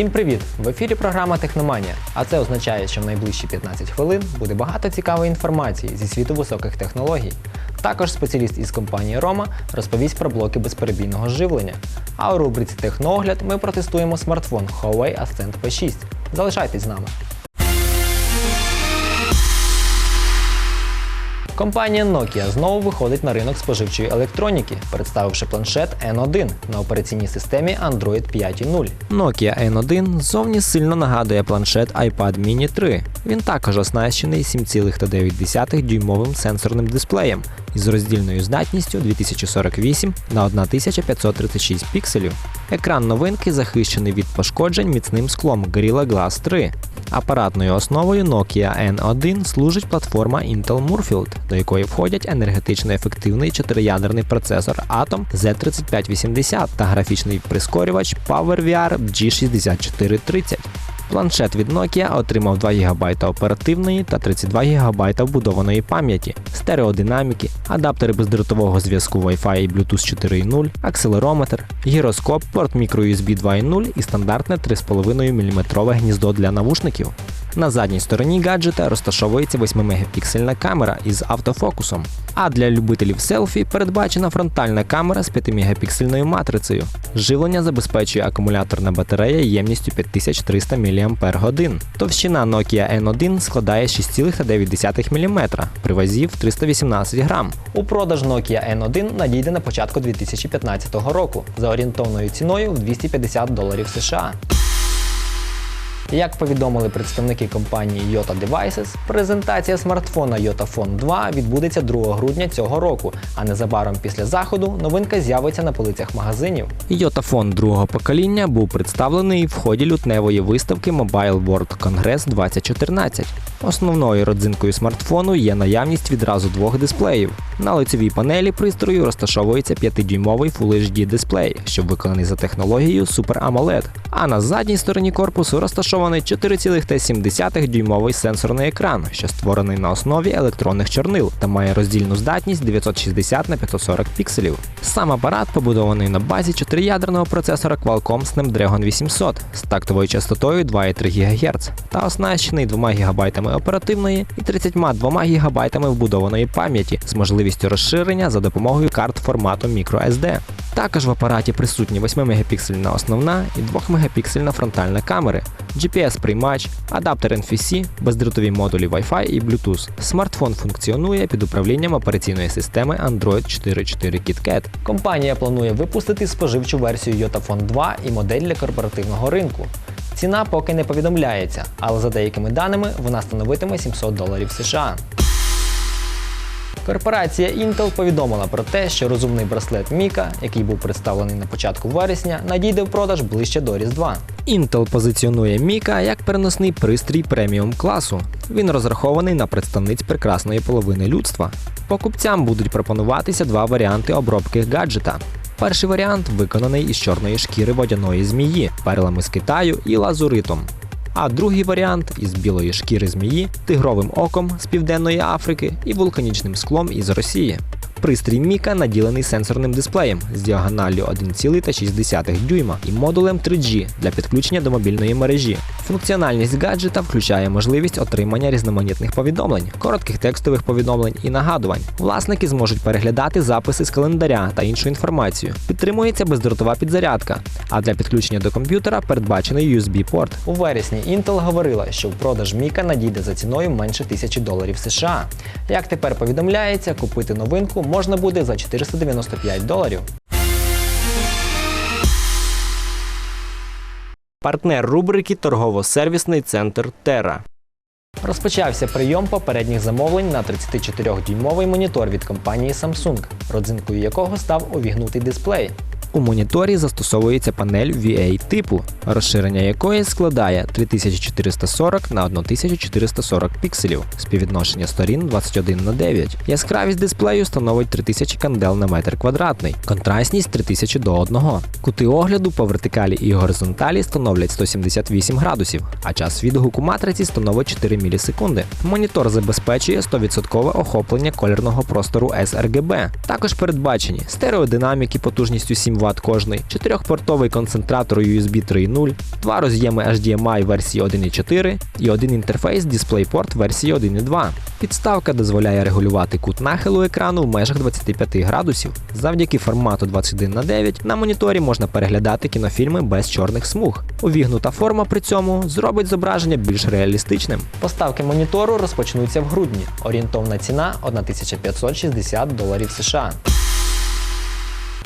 Усім привіт! В ефірі програма Техноманія. А це означає, що в найближчі 15 хвилин буде багато цікавої інформації зі світу високих технологій. Також спеціаліст із компанії Рома розповість про блоки безперебійного живлення. А у рубриці Техноогляд ми протестуємо смартфон Huawei Ascent P6. Залишайтесь з нами. Компанія Nokia знову виходить на ринок споживчої електроніки, представивши планшет N1 на операційній системі Android 5.0. Nokia N1 зовні сильно нагадує планшет iPad mini 3. Він також оснащений 7,9 дюймовим сенсорним дисплеєм із роздільною здатністю 2048 на 1536 пікселів. Екран новинки захищений від пошкоджень міцним склом Gorilla Glass 3. Апаратною основою Nokia N1 служить платформа Intel Moorfield, до якої входять енергетично ефективний чотириядерний процесор Atom Z3580 та графічний прискорювач PowerVR G6430. Планшет від Nokia отримав 2 ГБ оперативної та 32 ГБ вбудованої пам'яті, стереодинаміки, адаптери бездротового зв'язку Wi-Fi і Bluetooth 4.0, акселерометр, гіроскоп, порт microUSB 2.0 і стандартне 3,5 мм гніздо для навушників. На задній стороні гаджета розташовується 8-мегапіксельна камера із автофокусом. А для любителів селфі передбачена фронтальна камера з 5-мегапіксельною матрицею. Живлення забезпечує акумуляторна батарея ємністю 5300 мАч. Товщина Nokia N1 складає 6,9 мм при вазі в 318 грам. У продаж Nokia N1 надійде на початку 2015 року за орієнтовною ціною в 250 доларів США. Як повідомили представники компанії Yota Devices, презентація смартфона Yota Phone 2 відбудеться 2 грудня цього року, а незабаром після заходу новинка з'явиться на полицях магазинів. Yota Phone другого покоління був представлений в ході лютневої виставки Mobile World Congress 2014. Основною родзинкою смартфону є наявність відразу двох дисплеїв. На лицевій панелі пристрою розташовується 5-дюймовий Full HD дисплей, що виконаний за технологією Super AMOLED. А на задній стороні корпусу розташований 4,7 дюймовий сенсорний екран, що створений на основі електронних чорнил та має роздільну здатність 960 на 540 пікселів. Сам апарат побудований на базі 4-ядерного процесора Qualcomm Snapdragon 800 з тактовою частотою 2,3 ГГц та оснащений 2 ГБ оперативної і 32 ГБ вбудованої пам'яті з можливістю розширення за допомогою карт формату microSD. Також в апараті присутні 8-мегапіксельна основна і 2-мегапіксельна фронтальна камери, GPS-приймач, адаптер NFC, бездротові модулі Wi-Fi і Bluetooth. Смартфон функціонує під управлінням операційної системи Android 4.4 KitKat. Компанія планує випустити споживчу версію Yota 2 і модель для корпоративного ринку. Ціна поки не повідомляється, але за деякими даними вона становитиме 700 доларів США. Корпорація Intel повідомила про те, що розумний браслет Mika, який був представлений на початку вересня, надійде в продаж ближче до Різдва. Intel позиціонує Mika як переносний пристрій преміум класу. Він розрахований на представниць прекрасної половини людства. Покупцям будуть пропонуватися два варіанти обробки гаджета. Перший варіант виконаний із чорної шкіри водяної змії, перлами з Китаю і лазуритом. А другий варіант із білої шкіри змії, тигровим оком з Південної Африки і вулканічним склом із Росії. Пристрій Міка наділений сенсорним дисплеєм з діагоналлю 1,6 дюйма і модулем 3G для підключення до мобільної мережі. Функціональність гаджета включає можливість отримання різноманітних повідомлень, коротких текстових повідомлень і нагадувань. Власники зможуть переглядати записи з календаря та іншу інформацію. Підтримується бездротова підзарядка, а для підключення до комп'ютера передбачений USB-порт. У вересні Intel говорила, що в продаж Міка надійде за ціною менше тисячі доларів США. Як тепер повідомляється, купити новинку можна буде за 495 доларів. Партнер рубрики Торгово-сервісний центр Тера. Розпочався прийом попередніх замовлень на 34-дюймовий монітор від компанії Samsung, родзинкою якого став увігнутий дисплей. У моніторі застосовується панель VA типу, розширення якої складає 3440 на 1440 пікселів, співвідношення сторін 21 на 9. Яскравість дисплею становить 3000 кандел на метр квадратний, контрастність 3000 до 1. Кути огляду по вертикалі і горизонталі становлять 178 градусів, а час відгуку матриці становить 4 мілісекунди. Монітор забезпечує 100% охоплення колірного простору sRGB. Також передбачені стереодинаміки потужністю 7 Вт кожний, 4-портовий концентратор USB 3.0, два роз'єми HDMI версії 1.4 і один інтерфейс DisplayPort версії 1.2. Підставка дозволяє регулювати кут нахилу екрану в межах 25 градусів. Завдяки формату 21 на 9 на моніторі можна переглядати кінофільми без чорних смуг. Увігнута форма при цьому зробить зображення більш реалістичним. Поставки монітору розпочнуться в грудні. Орієнтовна ціна 1560 доларів США.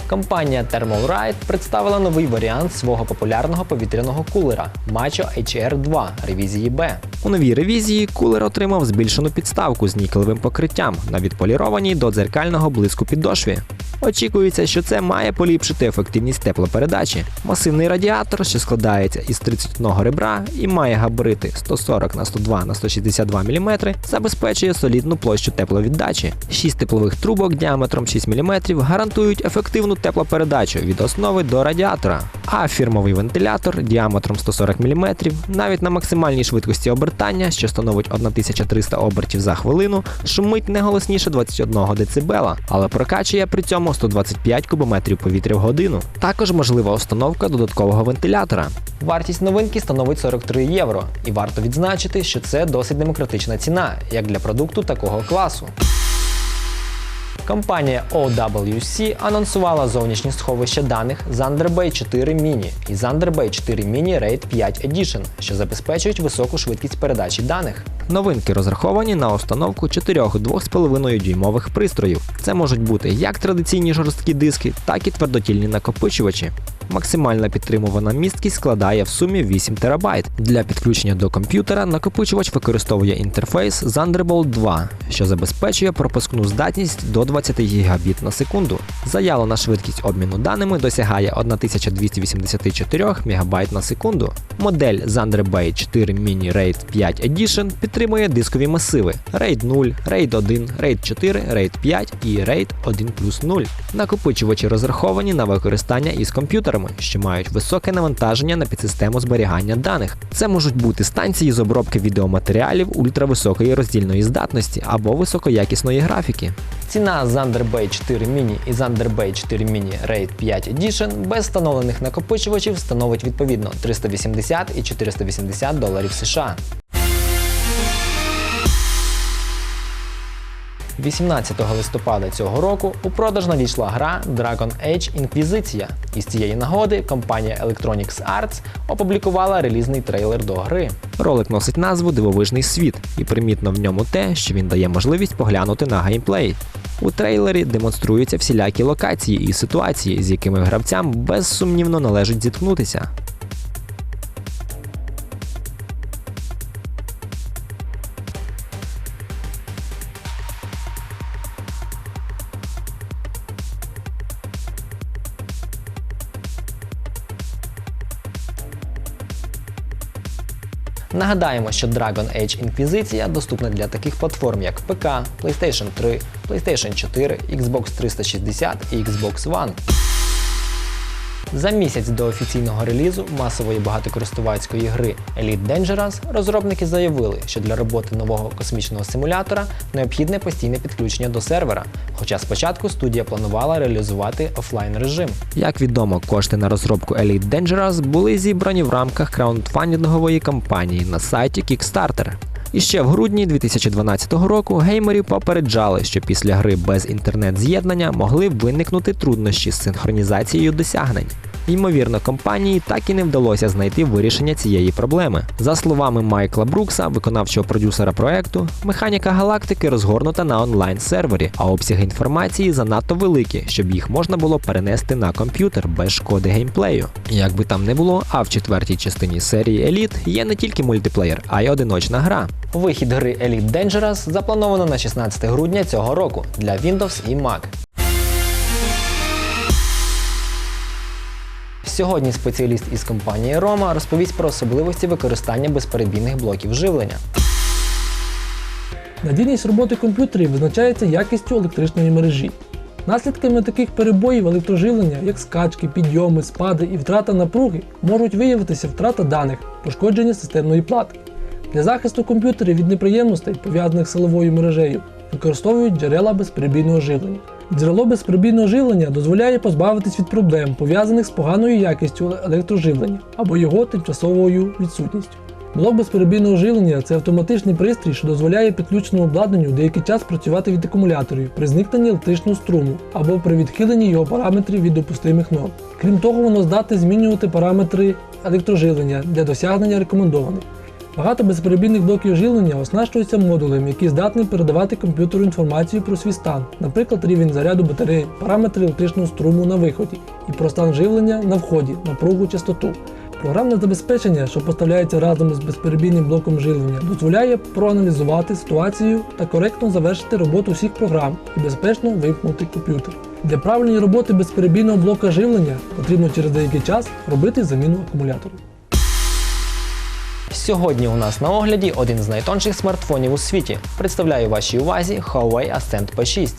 Компанія Thermal Ride представила новий варіант свого популярного повітряного кулера Macho HR2 ревізії B. У новій ревізії кулер отримав збільшену підставку з нікелевим покриттям на відполірованій до дзеркального блиску підошві. Очікується, що це має поліпшити ефективність теплопередачі. Масивний радіатор, що складається із 31 ребра і має габарити 140 на 102 на 162 мм, забезпечує солідну площу тепловіддачі. Шість теплових трубок діаметром 6 мм гарантують ефективну теплопередачу від основи до радіатора. А фірмовий вентилятор діаметром 140 мм навіть на максимальній швидкості обертання, що становить 1300 обертів за хвилину, шумить не голосніше 21 дБ, але прокачує при цьому 125 кубометрів повітря в годину. Також можлива установка додаткового вентилятора. Вартість новинки становить 43 євро, і варто відзначити, що це досить демократична ціна, як для продукту такого класу. Компанія OWC анонсувала зовнішнє сховище даних Thunderbay 4 Mini і Thunderbay 4 Mini RAID 5 Edition, що забезпечують високу швидкість передачі даних. Новинки розраховані на установку 4 2,5 дюймових пристроїв. Це можуть бути як традиційні жорсткі диски, так і твердотільні накопичувачі. Максимальна підтримувана місткість складає в сумі 8 ТБ. Для підключення до комп'ютера накопичувач використовує інтерфейс Thunderbolt 2, що забезпечує пропускну здатність до 20 Гбіт на секунду. Заявлена швидкість обміну даними досягає 1284 МБ на секунду. Модель Thunderbay 4 Mini RAID 5 Edition підтримує дискові масиви RAID 0, RAID 1, RAID 4, RAID 5 і RAID 1 плюс 0. Накопичувачі розраховані на використання із комп'ютерами, що мають високе навантаження на підсистему зберігання даних. Це можуть бути станції з обробки відеоматеріалів ультрависокої роздільної здатності або високоякісної графіки. Ціна Thunderbay 4 Mini і Thunderbay 4 Mini RAID 5 Edition без встановлених накопичувачів становить відповідно 380 і 480 доларів США. 18 листопада цього року у продаж надійшла гра Dragon Age Інквізиція. І з цієї нагоди компанія Electronics Arts опублікувала релізний трейлер до гри. Ролик носить назву Дивовижний світ, і примітно в ньому те, що він дає можливість поглянути на геймплей. У трейлері демонструються всілякі локації і ситуації, з якими гравцям безсумнівно належить зіткнутися. Нагадаємо, що Dragon Age Інквізиція доступна для таких платформ, як ПК, PlayStation 3, PlayStation 4, Xbox 360 і Xbox One. За місяць до офіційного релізу масової багатокористувацької гри Elite Dangerous розробники заявили, що для роботи нового космічного симулятора необхідне постійне підключення до сервера. Хоча спочатку студія планувала реалізувати офлайн режим. Як відомо, кошти на розробку Elite Dangerous були зібрані в рамках краундфандингової кампанії на сайті Kickstarter. І ще в грудні 2012 року геймерів попереджали, що після гри без інтернет-з'єднання могли виникнути труднощі з синхронізацією досягнень. Ймовірно, компанії так і не вдалося знайти вирішення цієї проблеми. За словами Майкла Брукса, виконавчого продюсера проекту, механіка галактики розгорнута на онлайн-сервері, а обсяги інформації занадто великі, щоб їх можна було перенести на комп'ютер без шкоди геймплею. Як би там не було, а в четвертій частині серії Elite є не тільки мультиплеєр, а й одиночна гра. Вихід гри Elite Dangerous заплановано на 16 грудня цього року для Windows і Mac. Сьогодні спеціаліст із компанії Roma розповість про особливості використання безперебійних блоків живлення. Надійність роботи комп'ютерів визначається якістю електричної мережі. Наслідками таких перебоїв електроживлення, як скачки, підйоми, спади і втрата напруги, можуть виявитися втрата даних, пошкодження системної плати. Для захисту комп'ютерів від неприємностей, пов'язаних з силовою мережею, використовують джерела безперебійного живлення. Джерело безперебійного живлення дозволяє позбавитись від проблем, пов'язаних з поганою якістю електроживлення або його тимчасовою відсутністю. Блок безперебійного живлення це автоматичний пристрій, що дозволяє підключеному обладнанню деякий час працювати від акумуляторів при зникненні електричного струму або при відхиленні його параметрів від допустимих норм. Крім того, воно здатне змінювати параметри електроживлення для досягнення рекомендованих. Багато безперебійних блоків живлення оснащуються модулем, який здатний передавати комп'ютеру інформацію про свій стан, наприклад, рівень заряду батареї, параметри електричного струму на виході і про стан живлення на вході, напругу, частоту. Програмне забезпечення, що поставляється разом із безперебійним блоком живлення, дозволяє проаналізувати ситуацію та коректно завершити роботу всіх програм і безпечно вимкнути комп'ютер. Для правильної роботи безперебійного блока живлення потрібно через деякий час робити заміну акумуляторів. Сьогодні у нас на огляді один з найтонших смартфонів у світі. Представляю вашій увазі Huawei Ascend P6.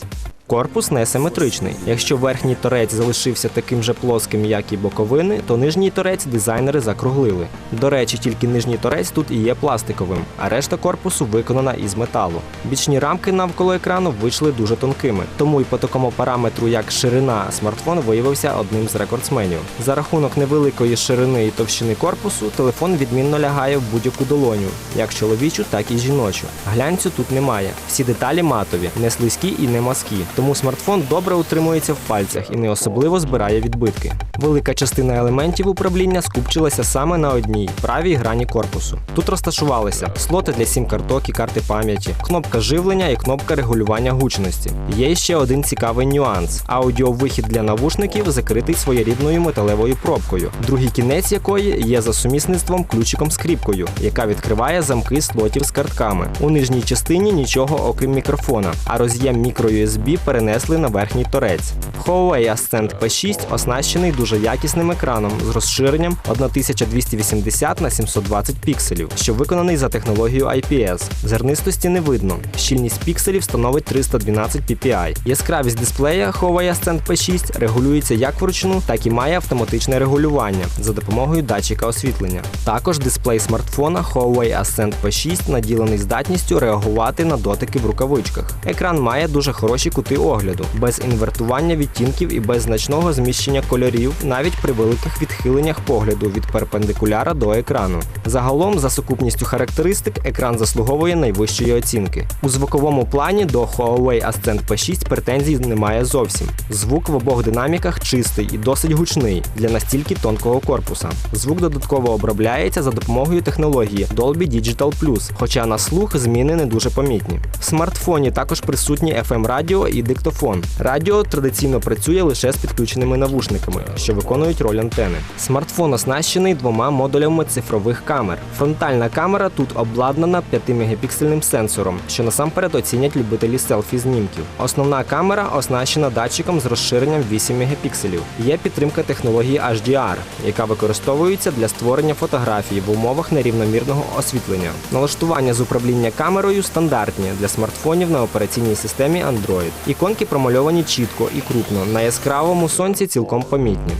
Корпус несиметричний. Якщо верхній торець залишився таким же плоским, як і боковини, то нижній торець дизайнери закруглили. До речі, тільки нижній торець тут і є пластиковим, а решта корпусу виконана із металу. Бічні рамки навколо екрану вийшли дуже тонкими, тому й по такому параметру, як ширина, смартфон виявився одним з рекордсменів. За рахунок невеликої ширини і товщини корпусу, телефон відмінно лягає в будь-яку долоню, як чоловічу, так і жіночу. Глянцю тут немає. Всі деталі матові, не слизькі і не мазкі тому смартфон добре утримується в пальцях і не особливо збирає відбитки. Велика частина елементів управління скупчилася саме на одній правій грані корпусу. Тут розташувалися слоти для сім-карток і карти пам'яті, кнопка живлення і кнопка регулювання гучності. Є ще один цікавий нюанс: аудіовихід для навушників закритий своєрідною металевою пробкою, другий кінець якої є за сумісництвом ключиком скріпкою, яка відкриває замки слотів з картками. У нижній частині нічого окрім мікрофона, а роз'єм мікро-USB перенесли на верхній торець. Huawei Ascend P6 оснащений дуже якісним екраном з розширенням 1280 на 720 пікселів, що виконаний за технологією IPS. Зернистості не видно. Щільність пікселів становить 312 ppi. Яскравість дисплея Huawei Ascend P6 регулюється як вручну, так і має автоматичне регулювання за допомогою датчика освітлення. Також дисплей смартфона Huawei Ascend P6 наділений здатністю реагувати на дотики в рукавичках. Екран має дуже хороші кути огляду, без інвертування відтінків і без значного зміщення кольорів, навіть при великих відхиленнях погляду від перпендикуляра до екрану. Загалом, за сукупністю характеристик, екран заслуговує найвищої оцінки. У звуковому плані до Huawei Ascend P6 претензій немає зовсім. Звук в обох динаміках чистий і досить гучний для настільки тонкого корпуса. Звук додатково обробляється за допомогою технології Dolby Digital Plus, хоча на слух зміни не дуже помітні. В смартфоні також присутні FM радіо і диктофон. Радіо традиційно працює лише з підключеними навушниками, що виконують роль антени. Смартфон оснащений двома модулями цифрових камер. Фронтальна камера тут обладнана 5-мегапіксельним сенсором, що насамперед оцінять любителі селфі знімків. Основна камера оснащена датчиком з розширенням 8 мегапікселів. Є підтримка технології HDR, яка використовується для створення фотографій в умовах нерівномірного освітлення. Налаштування з управління камерою стандартні для смартфонів на операційній системі Android. Іконки промальовані чітко і крупно, на яскравому сонці цілком помітні.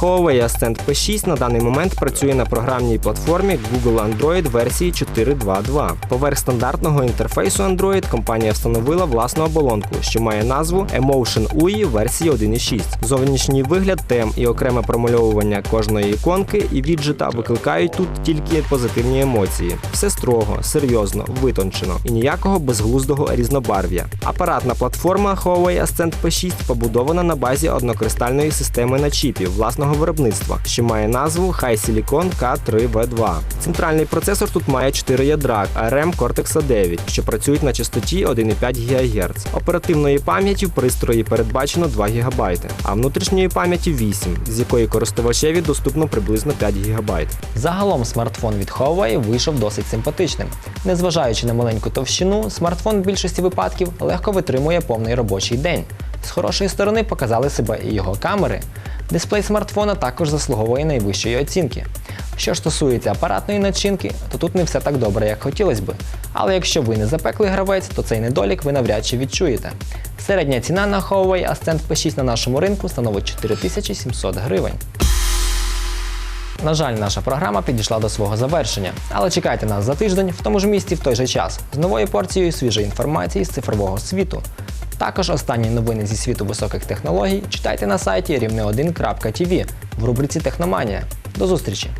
Huawei Ascend P6 на даний момент працює на програмній платформі Google Android версії 4.2.2. Поверх стандартного інтерфейсу Android компанія встановила власну оболонку, що має назву Emotion UI версії 1.6. Зовнішній вигляд тем і окреме промальовування кожної іконки і віджита викликають тут тільки позитивні емоції. Все строго, серйозно, витончено і ніякого безглуздого різнобарв'я. Апаратна платформа Huawei Ascend P6 побудована на базі однокристальної системи на чіпі власного виробництва, що має назву HiSilicon K3V2. Центральний процесор тут має 4 ядра ARM Cortex A9, що працюють на частоті 1,5 ГГц. Оперативної пам'яті в пристрої передбачено 2 ГБ, а внутрішньої пам'яті 8, з якої користувачеві доступно приблизно 5 ГБ. Загалом смартфон від Huawei вийшов досить симпатичним. Незважаючи на маленьку товщину, смартфон в більшості випадків легко витримує повний робочий день. З хорошої сторони показали себе і його камери. Дисплей смартфона також заслуговує найвищої оцінки. Що ж стосується апаратної начинки, то тут не все так добре, як хотілося би. Але якщо ви не запеклий гравець, то цей недолік ви навряд чи відчуєте. Середня ціна на Huawei Ascend P6 на нашому ринку становить 4700 гривень. На жаль, наша програма підійшла до свого завершення, але чекайте нас за тиждень в тому ж місці в той же час з новою порцією свіжої інформації з цифрового світу. Також останні новини зі світу високих технологій читайте на сайті рівне1.tv в рубриці Техноманія. До зустрічі!